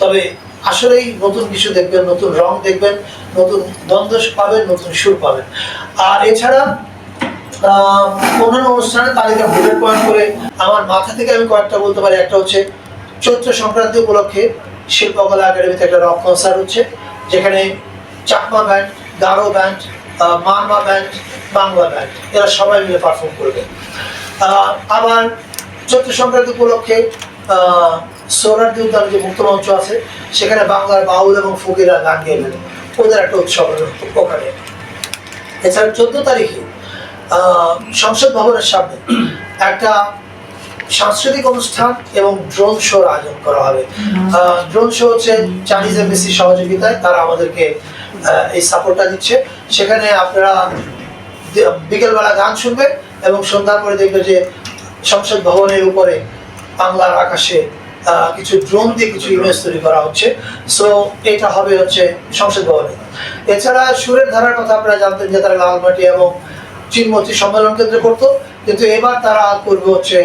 তবে আসলেই নতুন কিছু দেখবেন, নতুন রং দেখবেন, নতুন দ্বন্দ্ব পাবেন, নতুন সুর পাবেন। আর এছাড়া অন্যান্য অনুষ্ঠানের তালিকা বুলেট পয়েন্ট করে আমার মাথা থেকে আমি কয়েকটা বলতে পারি। একটা হচ্ছে চৈত্র সংক্রান্তি উপলক্ষে শিল্পকলা একাডেমিতে একটা রক কনসার্ট হচ্ছে, যেখানে Chakma band Garo band Marma band Bangla band এরা সবাই মিলে পারফর্ম করবে। আবার চৈত্র সংক্রান্তি উপলক্ষে সোনার উদ্যান যে মুক্ত মঞ্চ আছে সেখানে বাংলার বাউল এবং ফকিরা গান গেলেন ওদের একটা উৎসব ওখানে এছাড়া চোদ্দ তারিখে সংসদ ভবনের সামনে একটা সাংস্কৃতিক অনুষ্ঠান এবং ড্রোন শোর আয়োজন করা হবে। ড্রোন শো হচ্ছে চাইনিজ এমবিসি সহযোগিতায় তারা আমাদেরকে এই সাপোর্টটা দিচ্ছে। সেখানে আপনারা বিকেলবেলা গান শুনবেন এবং সন্ধ্যার পরে দেখবে যে সংসদ ভবনের উপরে বাংলার আকাশে কিছু ড্রোন দিয়ে কিছু ইমেজ তৈরি করা হচ্ছে। সো এটা হবে হচ্ছে সংসদ ভবনে। এছাড়া সুরের ধারার কথা আপনারা জানতেন যে তারা লালমাটি এবং চিনমতি সম্মেলন কেন্দ্র করতো। কিন্তু এবার তারা করবে হচ্ছে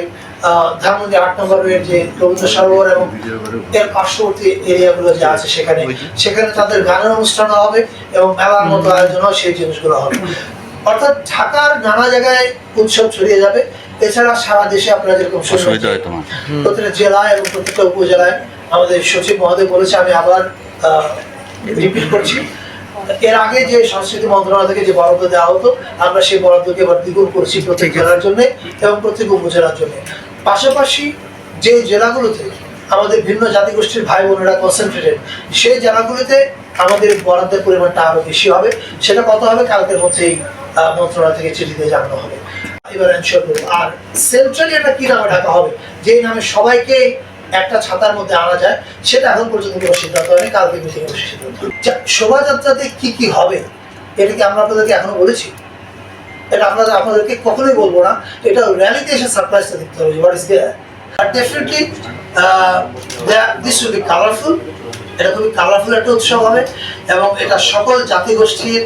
ধানমন্ডি আট নম্বরের যে রবীন্দ্র সরোবর এবং এর পার্শ্ববর্তী এরিয়াগুলো যে আছে সেখানে। সেখানে তাদের গানের অনুষ্ঠান হবে এবং মেলার মতো আয়োজন হয় সেই জিনিসগুলো হবে। অর্থাৎ ঢাকার নানা জায়গায় উৎসব ছড়িয়ে যাবে। এছাড়া সারা দেশে আপনারা যেরকম হয় প্রতিটা জেলায় এবং প্রত্যেকটা উপজেলায় আমাদের সচিব মহোদয় বলেছে আমি আবার রিপিট করছি। এর আগে যে সংস্কৃতি মন্ত্রণালয় থেকে যে বরাদ্দ দেওয়া হতো আমরা সেই বরাদ্দকে এবার দ্বিগুণ করেছি প্রত্যেক জেলার জন্য এবং প্রত্যেক উপজেলার জন্য। পাশাপাশি যে জেলাগুলোতে আমাদের ভিন্ন জাতিগোষ্ঠীর ভাই বোনেরা কনসেন্ট্রেটেড সেই জেলাগুলোতে আমাদের বরাদ্দের পরিমাণটা আরও বেশি হবে। সেটা কত হবে? কালকের মধ্যেই মন্ত্রণালয় থেকে চিঠি দিয়ে জানানো হবে। এবার আর সেন্ট্রালি এটা কি নামে ডাকা হবে? যেই নামে সবাইকে একটা ছাতার মধ্যে আনা যায়, সেটা এখন পর্যন্ত কোনো সিদ্ধান্ত হয়নি। কালকে মিটিংয়ে বসে সিদ্ধান্ত শোভাযাত্রাতে কি কি হবে? এটা কি আমরা আপনাদেরকে এখনও বলেছি? এটা আপনাদের, আপনাদেরকে কখনোই বলব না। এটা র্যালিতে এসে সারপ্রাইজটা দেখতে হবে। What is there are definitely this will be colourful এটা খুবই কালারফুল একটা উৎসব হবে এবং এটা সকল জাতিগোষ্ঠীর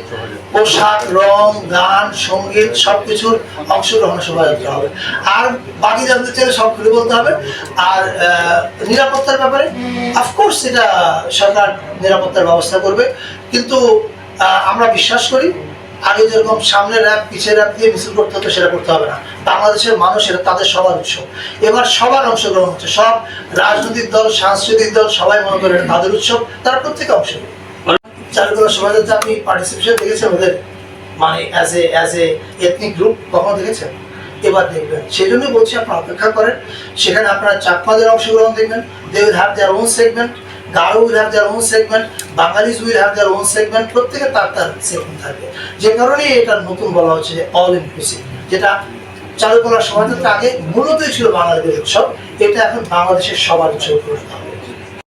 পোশাক, রং, গান, সংগীত সব কিছুর অংশগ্রহণ শোভাযাত্রা হবে। আর বাকি জানতে চাইলে সব খুলে বলতে হবে। আর নিরাপত্তার ব্যাপারে অফকোর্স এটা সরকার নিরাপত্তার ব্যবস্থা করবে। কিন্তু আমরা বিশ্বাস করি আগে যেরকম সামনে র্যাপ পিছের র্যাপ দিয়ে মিছিল করতে হতো, সেটা করতে হবে না। বাংলাদেশের মানুষ এটা তাদের সবার উৎসব এবার সবার অংশগ্রহণ হচ্ছে। সব রাজনৈতিক দল, সাংস্কৃতিক দল, সবাই মনে করে তাদের উৎসব তারা প্রত্যেকে অংশ শোভাযাত্রা আপনি পার্টিসিপেশন দেখেছেন ওদের? মানে as a as a ethnic group কখনো দেখেছেন? এবার দেখবেন। সেই বলছি, আপনারা অপেক্ষা করেন। সেখানে আপনারা চাকমাদের অংশগ্রহণ দেখবেন। They will have their own segment Garo will have their own segment Bengalis will have their own segment প্রত্যেকে তার তার সেগমেন্ট থাকবে যে কারণে এটা নতুন বলা হচ্ছে যে অল ইনক্লুসিভ যেটা চালু করার সময় আগে মূলতই ছিল বাঙালিদের উৎসব, এটা এখন বাংলাদেশের সবার উৎসব পরিণত হবে।